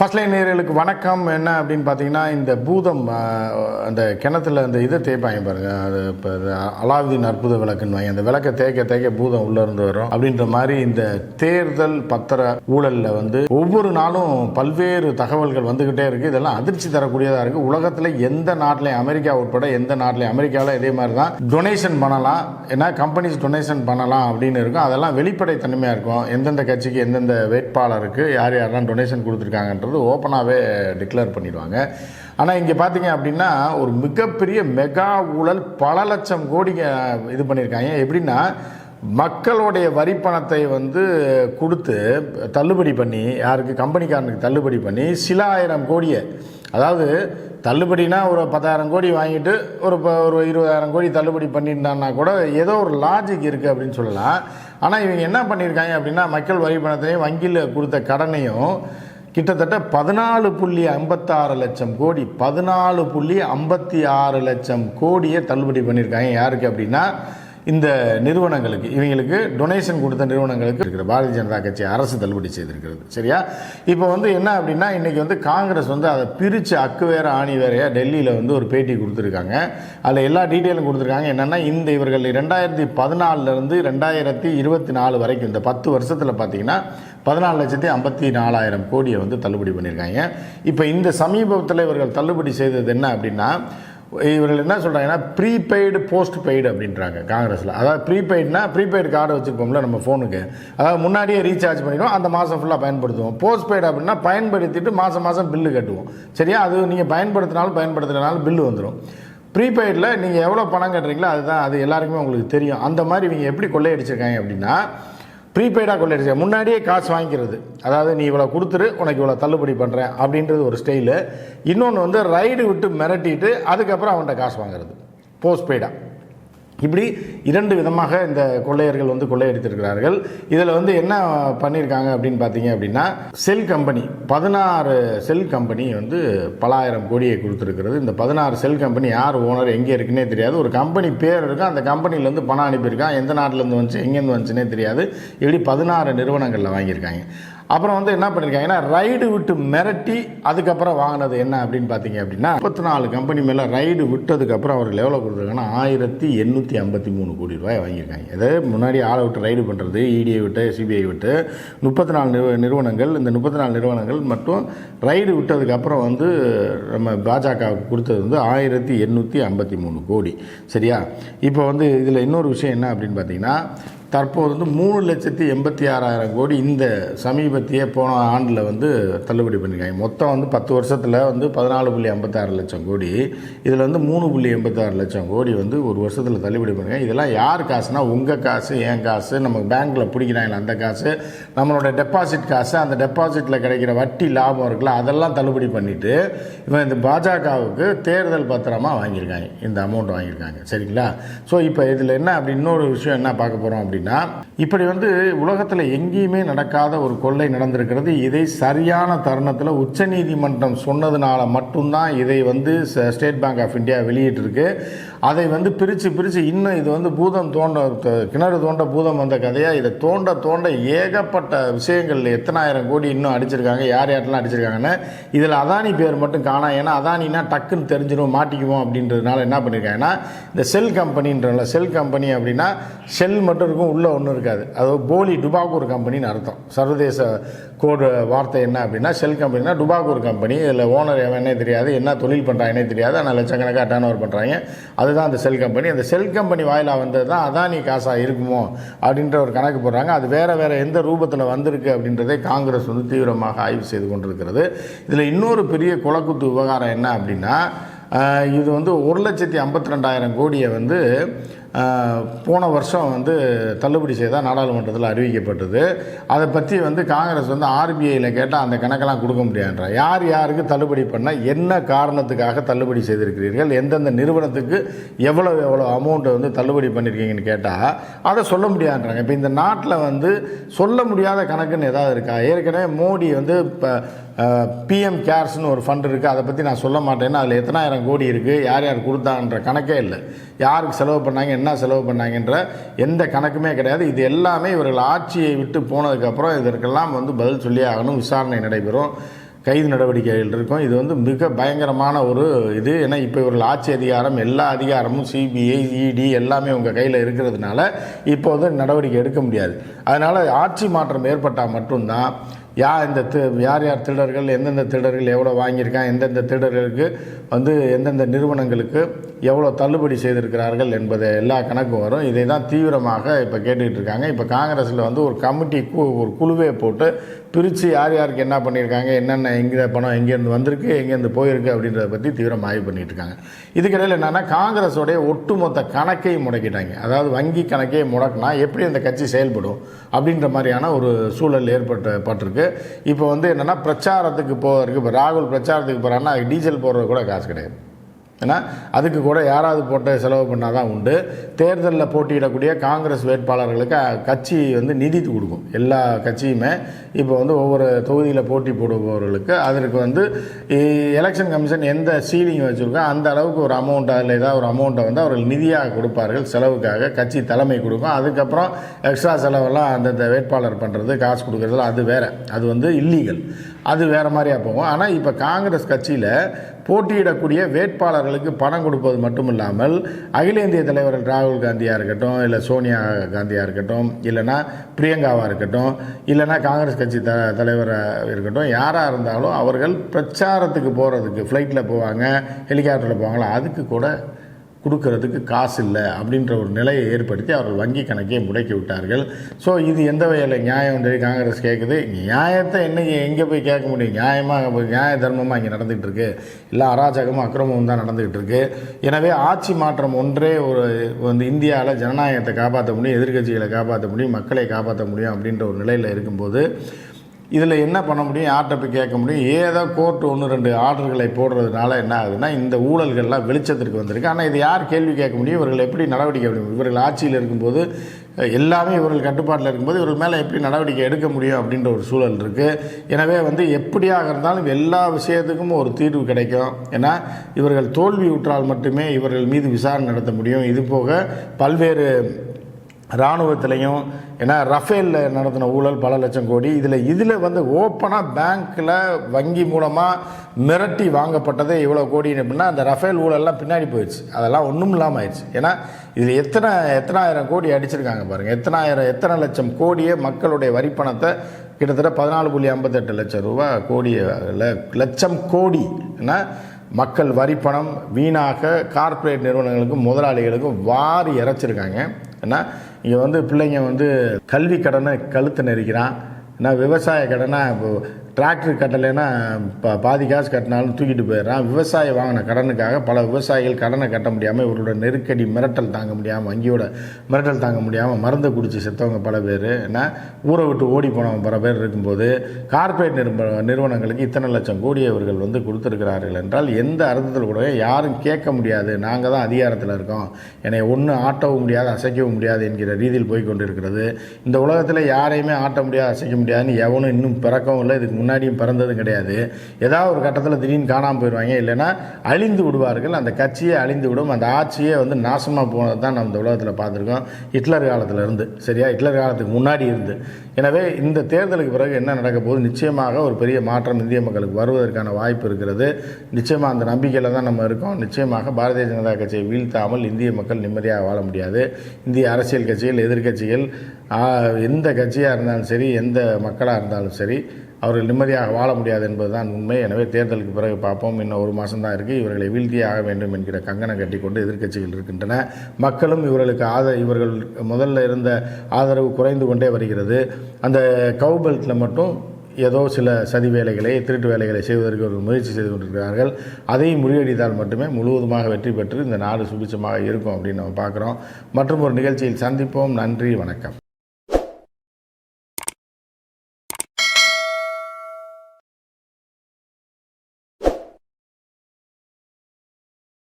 First line நேர்களுக்கு வணக்கம். என்ன அப்படின்னு பார்த்தீங்கன்னா இந்த பூதம் அந்த கிணத்துல அந்த இதை தேய்ப்பாங்க பாருங்க. அது இப்போ அலாவுதீன் அற்புத விளக்குன்னு வாங்கி. அந்த விளக்கை தேய்க்க தேய்க்க பூதம் உள்ள இருந்து வரும். அப்படின்ற மாதிரி இந்த தேர்தல் பத்திர ஊழலில் வந்து ஒவ்வொரு நாளும் பல்வேறு தகவல்கள் வந்துக்கிட்டே இருக்கு. இதெல்லாம் அதிர்ச்சி தரக்கூடியதாக இருக்கு. உலகத்தில் எந்த நாட்டிலையும் அமெரிக்கா உட்பட எந்த நாட்டிலையும் அமெரிக்காவில் இதே மாதிரி தான் டொனேஷன் பண்ணலாம். ஏன்னா கம்பெனிஸ் டொனேஷன் பண்ணலாம் அப்படின்னு இருக்கும். அதெல்லாம் வெளிப்படைத்தன்மையாக இருக்கும். எந்தெந்த கட்சிக்கு எந்தெந்த வேட்பாளருக்கு யார் யாரெல்லாம் டொனேஷன் கொடுத்துருக்காங்கன்றது ஓப்பனாகவே டிக்ளேர் பண்ணிடுவாங்க. ஆனால் இங்கே பார்த்தீங்க அப்படின்னா ஒரு மிகப்பெரிய மெகா ஊழல் பல லட்சம் கோடிங்க இது பண்ணியிருக்காங்க. எப்படின்னா மக்களுடைய வரி பணத்தை வந்து கொடுத்து தள்ளுபடி பண்ணி யாருக்கு கம்பெனிக்காரனுக்கு தள்ளுபடி பண்ணி சில ஆயிரம் கோடியை அதாவது தள்ளுபடினா ஒரு பத்தாயிரம் கோடி வாங்கிட்டு ஒரு இப்போ ஒரு இருபதாயிரம் கோடி தள்ளுபடி பண்ணியிருந்தான்னா கூட ஏதோ ஒரு லாஜிக் இருக்குது அப்படின்னு சொல்லலாம். ஆனால் இவங்க என்ன பண்ணியிருக்காங்க அப்படின்னா மக்கள் வரி பணத்தையும் வங்கியில் கொடுத்த கடனையும் கிட்டத்தட்ட பதினாலு புள்ளி ஐம்பத்தாறு லட்சம் கோடி பதினாலு புள்ளி ஐம்பத்தி ஆறு லட்சம் கோடியை தள்ளுபடி பண்ணியிருக்காங்க. யாருக்கு அப்படின்னா இந்த நிறுவனங்களுக்கு இவங்களுக்கு டொனேஷன் கொடுத்த நிறுவனங்களுக்கு இருக்கிற பாரதிய ஜனதா கட்சி அரசு தள்ளுபடி செய்திருக்கிறது. சரியா? இப்போ வந்து என்ன அப்படின்னா இன்றைக்கி வந்து காங்கிரஸ் வந்து அதை பிரித்து அக்கு வேற ஆணி வேறையாக டெல்லியில் வந்து ஒரு பேட்டி கொடுத்துருக்காங்க. அதில் எல்லா டீட்டெயிலும் கொடுத்துருக்காங்க. என்னென்னா இந்த இவர்கள் ரெண்டாயிரத்தி பதினாலிருந்து ரெண்டாயிரத்தி இருபத்தி நாலு வரைக்கும் இந்த பத்து வருஷத்தில் பார்த்தீங்கன்னா பதினாலு லட்சத்தி ஐம்பத்தி நாலாயிரம் கோடியை வந்து தள்ளுபடி பண்ணியிருக்காங்க. இப்போ இந்த சமீபத்தில் இவர்கள் தள்ளுபடி செய்தது என்ன அப்படின்னா இவர்கள் என்ன சொல்கிறாங்கன்னா ப்ரீபெய்டு போஸ்ட் பெய்டு அப்படின்றாங்க காங்கிரஸில். அதாவது ப்ரீபெய்ட்னா ப்ரீபெய்டு கார்டு வச்சுருப்போம்ல நம்ம ஃபோனுக்கு அதாவது முன்னாடியே ரீசார்ஜ் பண்ணிடுவோம் அந்த மாதம் ஃபுல்லாக பயன்படுத்துவோம். போஸ்ட் பெய்டு அப்படின்னா பயன்படுத்திட்டு மாதம் மாதம் பில்லு கட்டுவோம். சரியா? அது நீங்கள் பயன்படுத்தினாலும் பயன்படுத்தினாலும் பில்லு வந்துடும் ப்ரீபெய்டில் நீங்கள் எவ்வளோ பணம் கட்டுறீங்களோ அதுதான் அது எல்லாருக்குமே உங்களுக்கு தெரியும். அந்த மாதிரி இவங்க எப்படி கொள்ளையடிச்சிருக்காங்க அப்படின்னா ப்ரீபெய்டாக கொள்ளையடிச்சு முன்னாடியே காசு வாங்கிக்கிறது. அதாவது நீ இவ்வளோ கொடுத்துரு உனக்கு இவ்வளோ தள்ளுபடி பண்ணுறேன் அப்படின்றது ஒரு ஸ்டைலு இன்னொன்று வந்து ரைடு விட்டு மிரட்டிட்டு அதுக்கப்புறம் அவன்கிட்ட காசு வாங்குறது. போஸ்ட் பெய்டாக இப்படி இரண்டு விதமாக இந்த கொள்ளையர்கள் வந்து கொள்ளையடித்திருக்கிறார்கள். இதில் வந்து என்ன பண்ணியிருக்காங்க அப்படின்னு பார்த்தீங்க அப்படின்னா செல் கம்பெனி பதினாறு செல் கம்பெனி வந்து பலாயிரம் கோடியை கொடுத்துருக்கிறது. இந்த பதினாறு செல் கம்பெனி யார் ஓனர் எங்கே இருக்குன்னே தெரியாது. ஒரு கம்பெனி பேர் இருக்கும் அந்த கம்பெனிலேருந்து பணம் அனுப்பியிருக்கான் எந்த நாட்டிலேருந்து வந்துச்சு எங்கேருந்து வந்துச்சுன்னே தெரியாது. இப்படி பதினாறு நிறுவனங்களில் வாங்கியிருக்காங்க. அப்புறம் வந்து என்ன பண்ணியிருக்காங்கன்னா ரைடு விட்டு மிரட்டி அதுக்கப்புறம் வாங்கினது என்ன அப்படின்னு பார்த்தீங்க அப்படின்னா முப்பத்தி நாலு கம்பெனி மேலே ரைடு விட்டதுக்கப்புறம் அவர் எவ்வளோ கொடுத்துருக்காங்கன்னா ஆயிரத்தி எண்ணூற்றி ஐம்பத்தி மூணு கோடி ரூபாய் வாங்கியிருக்காங்க. அதாவது முன்னாடி ஆளை விட்டு ரைடு பண்ணுறது இடிஐ விட்டு சிபிஐ விட்டு முப்பத்தி நாலு நிறுவ நிறுவனங்கள் இந்த முப்பத்தி நாலு நிறுவனங்கள் மட்டும் ரைடு விட்டதுக்கப்புறம் வந்து நம்ம பாஜகவுக்கு கொடுத்தது வந்து ஆயிரத்தி எண்ணூற்றி ஐம்பத்தி மூணு கோடி. சரியா? இப்போ வந்து இதில் இன்னொரு விஷயம் என்ன அப்படின்னு பார்த்தீங்கன்னா தற்போது வந்து மூணு லட்சத்தி எண்பத்தி ஆறாயிரம் கோடி இந்த சமீபத்திய போன ஆண்டில் வந்து தள்ளுபடி பண்ணியிருக்காங்க மொத்தம் வந்து பத்து வருஷத்தில் வந்து பதினாலு புள்ளி ஐம்பத்தாறு லட்சம் கோடி. இதில் வந்து மூணு புள்ளி எண்பத்தாறு லட்சம் கோடி வந்து ஒரு வருஷத்தில் தள்ளுபடி பண்ணியிருக்காங்க இதெல்லாம் யார் காசுனா உங்கள் காசு என் காசு நம்ம பேங்க்கில் பிடிக்கிறாங்களே அந்த காசு நம்மளோட டெபாசிட் காசு அந்த டெபாசிட்டில் கிடைக்கிற வட்டி லாபம் இருக்குல்ல அதெல்லாம் தள்ளுபடி பண்ணிவிட்டு இவன் இந்த பாஜகவுக்கு தேர்தல் பத்திரமா வாங்கியிருக்காங்க. இந்த அமௌண்ட் வாங்கியிருக்காங்க. சரிங்களா? ஸோ இப்போ இதில் என்ன அப்படி இன்னொரு விஷயம் என்ன பார்க்க போகிறோம் அப்படின்னா இப்படி வந்து உலகத்தில் எங்கேயுமே நடக்காத ஒரு கொள்ளை நடந்திருக்கிறது. இதை சரியான தருணத்தில் உச்சநீதிமன்றம் சொன்னதுனால மட்டும்தான் இதை வந்து ச- ஸ்டேட் பேங்க் ஆஃப் இந்தியா வெளியிட்டிருக்கு. அதை வந்து பிரித்து பிரித்து இன்னும் இது வந்து பூதம் தோண்ட கிணறு தோண்ட பூதம் வந்த கதையாக இதை தோண்ட தோண்ட ஏகப்பட்ட விஷயங்கள் எத்தனாயிரம் கோடி இன்னும் அடிச்சிருக்காங்க யார் யார்ட்டெல்லாம் அடிச்சிருக்காங்கன்னு. இதில் அதானி பேர் மட்டும் காணா. ஏன்னா அதானினா டக்குன்னு தெரிஞ்சிடும் மாட்டிக்குவோம் அப்படின்றதுனால என்ன பண்ணியிருக்காங்கன்னா இந்த செல் கம்பெனின்றல செல் கம்பெனி அப்படின்னா செல் மட்டும் இருக்கும் உள்ளே ஒன்றும் இருக்காது. அது போலி டுபாக்கூர் கம்பெனின்னு அர்த்தம். சர்வதேச கோடு வார்த்தை என்ன அப்படின்னா செல் கம்பெனினா டுபாக்கூர் கம்பெனி. இதில் ஓனர் எவனே தெரியாது என்ன தொழில் பண்ணுறாங்கன்னே தெரியாது. ஆனால் லட்சக்கணக்காக டேர்ன் ஓவர் பண்ணுறாங்க அதுதான் அந்த செல் கம்பெனி அந்த செல் கம்பெனி வாயிலாக வந்தது தான் அதானி காசா இருக்குமோ அப்படின்ற ஒரு கணக்கு போடுறாங்க. அது வேறு வேறு எந்த ரூபத்தில் வந்திருக்கு அப்படின்றதை காங்கிரஸ் வந்து தீவிரமாக ஆய்வு செய்து கொண்டிருக்கிறது. இதில் இன்னொரு பெரிய குலக்குத்து விவகாரம் என்ன அப்படின்னா இது வந்து ஒரு லட்சத்தி ஐம்பத்தி ரெண்டாயிரம் கோடியை வந்து போன வருஷம் வந்து தள்ளுபடி செய்தால் நாடாளுமன்றத்தில் அறிவிக்கப்பட்டது. அதை பற்றி வந்து காங்கிரஸ் வந்து ஆர்பிஐயில் கேட்டால் அந்த கணக்கெல்லாம் கொடுக்க முடியாதுன்றா. யார் யாருக்கு தள்ளுபடி பண்ண என்ன காரணத்துக்காக தள்ளுபடி செய்திருக்கிறீர்கள் எந்தெந்த நிறுவனத்துக்கு எவ்வளோ எவ்வளோ அமௌண்ட்டை வந்து தள்ளுபடி பண்ணியிருக்கீங்கன்னு கேட்டால் அதை சொல்ல முடியாதுன்றாங்க. இப்போ இந்த நாட்டில் வந்து சொல்ல முடியாத கணக்குன்னு ஏதாவது இருக்கா? ஏற்கனவே மோடி வந்து இப்போ பிஎம் கேர்ஸ்னு ஒரு ஃபண்ட் இருக்குது அதை பற்றி நான் சொல்ல மாட்டேன்னா அதில் எத்தனாயிரம் கோடி இருக்குது யார் யார் கொடுத்தாங்கன்ற கணக்கே இல்லை. யாருக்கு செலவு பண்ணாங்க என்ன செலவு பண்ணாங்கன்ற எந்த கணக்குமே கிடையாது. இது எல்லாமே இவர்கள் ஆட்சியை விட்டு போனதுக்கப்புறம் இதற்கெல்லாம் வந்து பதில் சொல்லி ஆகணும். விசாரணை நடைபெறும். கைது நடவடிக்கைகள் இருக்கும். இது வந்து மிக பயங்கரமான ஒரு இது. ஏன்னா இப்போ இவர்கள் ஆட்சி அதிகாரம் எல்லா அதிகாரமும் சிபிஐ இடி எல்லாமே உங்கள் கையில் இருக்கிறதுனால இப்போ வந்து நடவடிக்கை எடுக்க முடியாது. அதனால் ஆட்சி மாற்றம் ஏற்பட்டால் மட்டும்தான் யா இந்த தி யார் யார் திருடர்கள் எந்தெந்த திருடர்கள் எவ்வளோ வாங்கியிருக்கான் எந்தெந்த திருடர்களுக்கு வந்து எந்தெந்த நிறுவனங்களுக்கு எவ்வளோ தள்ளுபடி செய்திருக்கிறார்கள் என்பது எல்லா கணக்கும் வரும். இதை தான் தீவிரமாக இப்போ கேட்டுக்கிட்டு இருக்காங்க. இப்போ காங்கிரஸில் வந்து ஒரு கமிட்டி கு ஒரு குழுவே போட்டு பிரித்து யார் யாருக்கு என்ன பண்ணியிருக்காங்க என்னென்ன எங்கே பணம் எங்கேருந்து வந்திருக்கு எங்கேருந்து போயிருக்கு அப்படின்றத பற்றி தீவிரம் ஆய்வு பண்ணிகிட்டு இருக்காங்க இதுக்கிடையில் என்னென்னா காங்கிரஸோடைய ஒட்டுமொத்த கணக்கையும் முடக்கிட்டாங்க. அதாவது வங்கி கணக்கே முடக்கினா எப்படி அந்த கட்சி செயல்படும் அப்படின்ற மாதிரியான ஒரு சூழல் ஏற்பட்டு பட்டிருக்கு இப்போ வந்து என்னென்னா பிரச்சாரத்துக்கு போகிறதுக்கு இப்போ ராகுல் பிரச்சாரத்துக்கு போகிறாங்கன்னா அதுக்கு டீசல் போடுறது கூட காசு கிடையாது. ஏன்னா அதுக்கு கூட யாராவது போட்டு செலவு பண்ணால் தான் உண்டு. தேர்தலில் போட்டியிடக்கூடிய காங்கிரஸ் வேட்பாளர்களுக்கு கட்சி வந்து நிதி கொடுக்கும். எல்லா கட்சியுமே இப்போ வந்து ஒவ்வொரு தொகுதியில் போட்டி போடுபவர்களுக்கு அதற்கு வந்து எலெக்ஷன் கமிஷன் எந்த சீலிங் வச்சுருக்கோ அந்த அளவுக்கு ஒரு அமௌண்ட் அதில் ஏதாவது ஒரு அமௌண்ட்டை வந்து அவர்கள் நிதியாக கொடுப்பார்கள். செலவுக்காக கட்சி தலைமை கொடுக்கும். அதுக்கப்புறம் எக்ஸ்ட்ரா செலவெல்லாம் அந்தந்த வேட்பாளர் பண்ணுறது காசு கொடுக்குறதுலாம் அது வேறு. அது வந்து இல்லீகல் அது வேறு மாதிரியா போகும். ஆனால் இப்போ காங்கிரஸ் கட்சியில் போட்டியிடக்கூடிய வேட்பாளர்களுக்கு பணம் கொடுப்பது மட்டும் இல்லாமல் அகில இந்திய தலைவர்கள் ராகுல் காந்தியாக இருக்கட்டும் இல்லை சோனியா காந்தியாக இருக்கட்டும் இல்லைன்னா பிரியங்காவாக இருக்கட்டும் இல்லைன்னா காங்கிரஸ் கட்சி த தலைவராக இருக்கட்டும் யாராக இருந்தாலும் அவர்கள் பிரச்சாரத்துக்கு போகிறதுக்கு ஃப்ளைட்டில் போவாங்க ஹெலிகாப்டரில் போவாங்களா அதுக்கு கூட கொடுக்கறதுக்கு காசு இல்லை அப்படின்ற ஒரு நிலையை ஏற்படுத்தி அவர்கள் வங்கி கணக்கை முடக்கி விட்டார்கள். ஸோ இது எந்த வகையில் நியாயம் சொல்லி காங்கிரஸ் கேட்குது நியாயத்தை என்னைக்கு எங்கே போய் கேட்க முடியும்? நியாயமாக நியாய தர்மமாக இங்கே நடந்துகிட்டு இருக்கு இல்லை அராஜகமும் அக்கிரமமும் தான் நடந்துகிட்டு இருக்கு எனவே ஆட்சி மாற்றம் ஒன்றே ஒரு வந்து இந்தியாவில் ஜனநாயகத்தை காப்பாற்ற முடியும் எதிர்க்கட்சிகளை காப்பாற்ற முடியும் மக்களை காப்பாற்ற முடியும் அப்படின்ற ஒரு நிலையில் இருக்கும்போது இதில் என்ன பண்ண முடியும்? யார்கிட்ட போய் கேட்க முடியும். ஏதோ கோர்ட் ஒன்று ரெண்டு ஆர்டர்களை போடுறதுனால என்ன ஆகுதுன்னா இந்த ஊழல்கள்லாம் வெளிச்சத்திற்கு வந்திருக்கு. ஆனால் இது யார் கேள்வி கேட்க முடியும்? இவர்கள் எப்படி நடவடிக்கை எடுக்க முடியும்? இவர்கள் ஆட்சியில் இருக்கும்போது எல்லாமே இவர்கள் கட்டுப்பாட்டில் இருக்கும்போது இவர்கள் மேலே எப்படி நடவடிக்கை எடுக்க முடியும் அப்படின்ற ஒரு சூழல் இருக்குது எனவே வந்து எப்படியாக இருந்தாலும் எல்லா விஷயத்துக்கும் ஒரு தீர்வு கிடைக்கும். ஏன்னா இவர்கள் தோல்வி உற்றால் மட்டுமே இவர்கள் மீது விசாரணை நடத்த முடியும். இது போக பல்வேறு இராணுவத்திலையும் ஏன்னா ரஃபேலில் நடத்தின ஊழல் பல லட்சம் கோடி. இதில் இதில் வந்து ஓப்பனாக பேங்க்கில் வங்கி மூலமாக மிரட்டி வாங்கப்பட்டது இவ்வளோ கோடி அப்படின்னா அந்த ரஃபேல் ஊழல்லாம் பின்னாடி போயிடுச்சு. அதெல்லாம் ஒன்றும் இல்லாமல் ஆயிடுச்சு. ஏன்னா இதில் எத்தனை எத்தனாயிரம் கோடி அடிச்சிருக்காங்க பாருங்கள் எத்தனாயிரம் எத்தனை லட்சம் கோடியே மக்களுடைய வரிப்பணத்தை கிட்டத்தட்ட பதினாலு புள்ளி ஐம்பத்தெட்டு லட்சம் ரூபா கோடி லட்சம் கோடி ஏன்னா மக்கள் வரிப்பணம் வீணாக கார்ப்பரேட் நிறுவனங்களுக்கும் முதலாளிகளுக்கும் வாரி இறைச்சிருக்காங்க. ஏன்னா இங்கே வந்து பிள்ளைங்க வந்து கல்வி கடனை கழுத்து நெரிக்கிறான். நான் விவசாய கடனை? இப்போ டிராக்டர் கட்டலைன்னா பா பாதி காசு கட்டினாலும் தூக்கிட்டு போயிடுறான். விவசாயி வாங்கின கடனுக்காக பல விவசாயிகள் கடனை கட்ட முடியாமல் இவரோட நெருக்கடி மிரட்டல் தாங்க முடியாமல் வங்கியோட மிரட்டல் தாங்க முடியாமல் மருந்து குடித்து செத்தவங்க பல பேர். ஏன்னா ஊரை விட்டு ஓடி போனவங்க பல பேர் இருக்கும்போது கார்ப்பரேட் நிறுவ நிறுவனங்களுக்கு இத்தனை லட்சம் கோடி அவர்கள் வந்து கொடுத்துருக்கிறார்கள் என்றால் எந்த அர்த்தத்தில் கூட யாரும் கேட்க முடியாது. நாங்கள் தான் அதிகாரத்தில் இருக்கோம். என்னை ஒன்று ஆட்டவும் முடியாது அசைக்கவும் முடியாது என்கிற ரீதியில் போய் கொண்டிருக்கிறது. இந்த உலகத்தில் யாரையுமே ஆட்ட முடியாது அசைக்க முடியாதுன்னு எவனும் இன்னும் பிறக்கவும் இல்லை. இதுக்கு முன்னாடியும் பிறந்ததும் கிடையாது. ஏதாவது ஒரு கட்டத்தில் திடீர்னு காணாமல் போயிடுவாங்க இல்லைன்னா அழிந்து விடுவார்கள். அந்த கட்சியை அழிந்து விடும். அந்த ஆட்சியே வந்து நாசமாக போனது தான் நம்ம இந்த உலகத்தில் பார்த்துருக்கோம். ஹிட்லர் காலத்தில் இருந்து. சரியா? ஹிட்லர் காலத்துக்கு முன்னாடி இருந்து. எனவே இந்த தேர்தலுக்கு பிறகு என்ன நடக்க போகுது? நிச்சயமாக ஒரு பெரிய மாற்றம் இந்திய மக்களுக்கு வருவதற்கான வாய்ப்பு இருக்கிறது. நிச்சயமாக அந்த நம்பிக்கையில் தான் நம்ம இருக்கோம். நிச்சயமாக பாரதிய ஜனதா கட்சியை வீழ்த்தாமல் இந்திய மக்கள் நிம்மதியாக வாழ முடியாது. இந்திய அரசியல் கட்சிகள் எதிர்க்கட்சிகள் எந்த கட்சியாக இருந்தாலும் சரி எந்த மக்களாக இருந்தாலும் சரி அவர்கள் நிம்மதியாக வாழ முடியாது என்பதுதான் உண்மை. எனவே தேர்தலுக்கு பிறகு பார்ப்போம். இன்னும் ஒரு மாதம்தான் இருக்குது இவர்களை வீழ்த்தியே ஆக வேண்டும் என்கிற கங்கணம் கட்டிக்கொண்டு எதிர்க்கட்சிகள் இருக்கின்றன. மக்களும் இவர்களுக்கு ஆத இவர்கள் முதல்ல இருந்த ஆதரவு குறைந்து கொண்டே வருகிறது. அந்த கவுபெல்ட்டில் மட்டும் ஏதோ சில சதி வேலைகளை திருட்டு வேலைகளை செய்வதற்கு ஒரு முயற்சி செய்து கொண்டிருக்கிறார்கள். அதையும் முறியடித்தால் மட்டுமே முழுவதுமாக வெற்றி பெற்று இந்த நாடு சுபிச்சமாக இருக்கும் அப்படின்னு நம்ம பார்க்குறோம். மற்றும் ஒரு நிகழ்ச்சியில் சந்திப்போம். நன்றி. வணக்கம்.